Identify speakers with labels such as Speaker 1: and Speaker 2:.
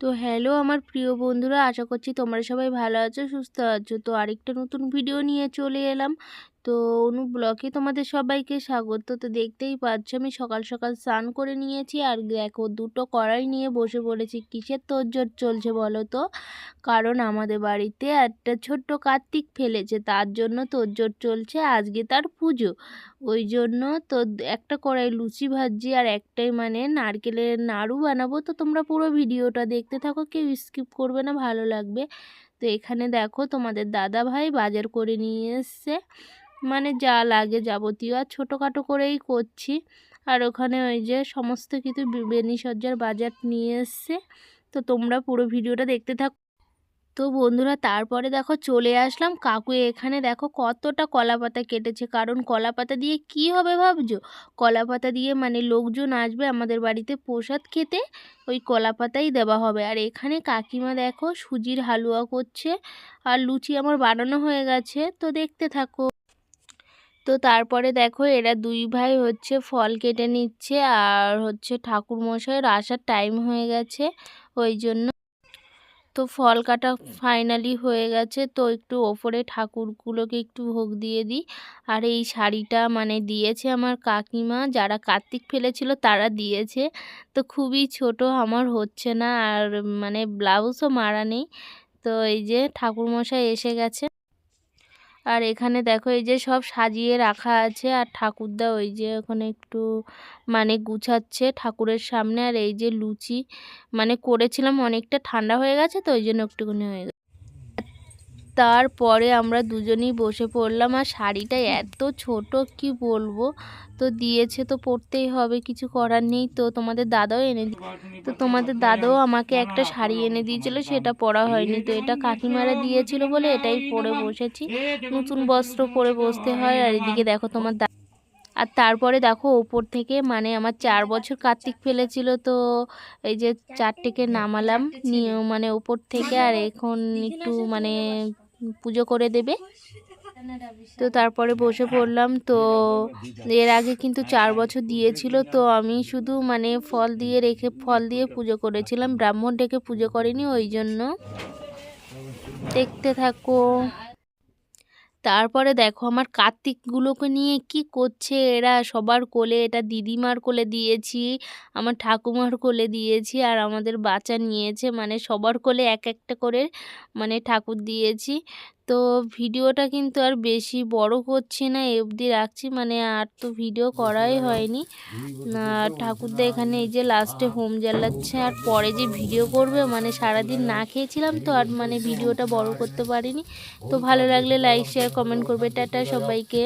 Speaker 1: তো হ্যালো আমার প্রিয় বন্ধুরা, আশা করছি তোমরা সবাই ভালো আছো, সুস্থ আছো। তো আরেকটা নতুন ভিডিও নিয়ে চলে এলাম। তো অনু ব্লকে তোমাদের সবাইকে স্বাগত। তো দেখতেই পাচ্ছ, আমি সকাল সকাল স্নান করে নিয়েছি আর দেখো দুটো কড়াই নিয়ে বসে পড়েছি। কিসের তোড়জোড় চলছে বলো তো? কারণ আমাদের বাড়িতে একটা ছোট্ট কার্তিক ফেলেছে, তার জন্য তোড়জোড় চলছে, আজকে তার পুজো। ওই জন্য তো একটা কড়াই লুচি ভাজছি আর একটাই মানে নারকেলের নাড়ু বানাবো। তো তোমরা পুরো ভিডিওটা দেখতে থাকো, কেউ স্কিপ করবে না, ভালো লাগবে। তো এখানে দেখো তোমাদের দাদা ভাই বাজার করে নিয়ে এসছে। মানে যা লাগে যাবতীয়, আর ছোটোখাটো করেই করছি। আর ওখানে ওই যে সমস্ত কিছু বেনিসজ্জার বাজার নিয়ে এসছে। তো তোমরা পুরো ভিডিওটা দেখতে থাকো তো বন্ধুরা, তারপরে দেখো চলে আসলাম। কাকু এখানে দেখো কতটা কলা পাতা কেটেছে। কারণ কলা পাতা দিয়ে কি হবে ভাবছ? কলা পাতা দিয়ে মানে লোকজন আসবে আমাদের বাড়িতে প্রসাদ খেতে, ওই কলা পাতাই দেওয়া হবে। আর এখানে কাকিমা দেখো সুজির হালুয়া করছে আর লুচি আমার বানানো হয়ে গেছে। তো দেখতে থাকো। তো তারপরে দেখো এরা দুই ভাই হচ্ছে ফল কেটে নিচ্ছে আর হচ্ছে ঠাকুর মশাইয়ের আসার টাইম হয়ে গেছে, ওই জন্য তো ফল কাটা ফাইনালি হয়ে গেছে। তো একটু ওপরে ঠাকুরগুলোকে একটু ভোগ দিয়ে দিই। আর এই শাড়িটা মানে দিয়েছে আমার কাকিমা। যারা কার্তিক ফেলেছিল তারা দিয়েছে। তো খুবই ছোট, আমার হচ্ছে না। আর মানে ব্লাউজও মারা নেই। তো এই যে ঠাকুরমশাই এসে গেছে। আর এখানে দেখো এই যে সব সাজিয়ে রাখা আছে, আর ঠাকুরদা ওই যে ওখানে একটু মানে গুছাচ্ছে ঠাকুরের সামনে, আর এই যে লুচি মানে করেছিলাম, অনেকটা ঠান্ডা হয়ে গেছে তো, ওই জন্য একটুখানি হয়ে গেছে। তারপরে আমরা দুজনেই বসে পড়লাম। আর শাড়িটা এত ছোট কি বলব? তো দিয়েছে তো পরতেই হবে কিছু করার নেই। তো তোমাদের দাদাও এনে তো তোমাদের দাদাও আমাকে একটা শাড়ি এনে দিয়েছিল সেটা পরা হয়নি। তো এটা কাকিমারা দিয়েছিল বলে এটাই পরে বসেছি। নতুন বস্ত্র পরে বসতে হয়। আর এদিকে দেখো তোমার আর তারপরে দেখো ওপর থেকে মানে আমার চার বছর কার্তিক ফেলেছিল তো এই যে চারটেকে নামালাম, নিয়ে মানে ওপর থেকে আর এখন একটু মানে পুজো করে দেবে। তো তারপরে বসে পড়লাম তো এর আগে কিন্তু চার বছর দিয়েছিল তো আমি শুধু মানে ফল দিয়ে রেখে, ফল দিয়ে পুজো করেছিলাম, ব্রাহ্মণ ডেকে পুজো করিনি ওই জন্য। দেখতে থাকো। তারপরে দেখো আমার কার্তিকগুলোকে নিয়ে কি করছে এরা সবার কোলে, এটা দিদিমার কোলে দিয়েছি, আমার ঠাকুমার কোলে দিয়েছি আর আমাদের বাচ্চা নিয়েছে মানে সবার কোলে এক একটা করে মানে ঠাকুর দিয়েছি। তো ভিডিওটা কিন্তু আর বেশি বড় করছি না অবধি রাখছি। মানে আর তো ভিডিও করাই হয়নি। ঠাকুরদা এখানে এই যে লাস্টে হোম জ্বালাচ্ছে আর পরে যে ভিডিও করবে মানে সারাদিন না খেয়েছিলাম তো আর মানে ভিডিওটা বড় করতে পারিনি। তো ভালো লাগলে লাইক শেয়ার কমেন্ট করবে। টাটা সবাইকে।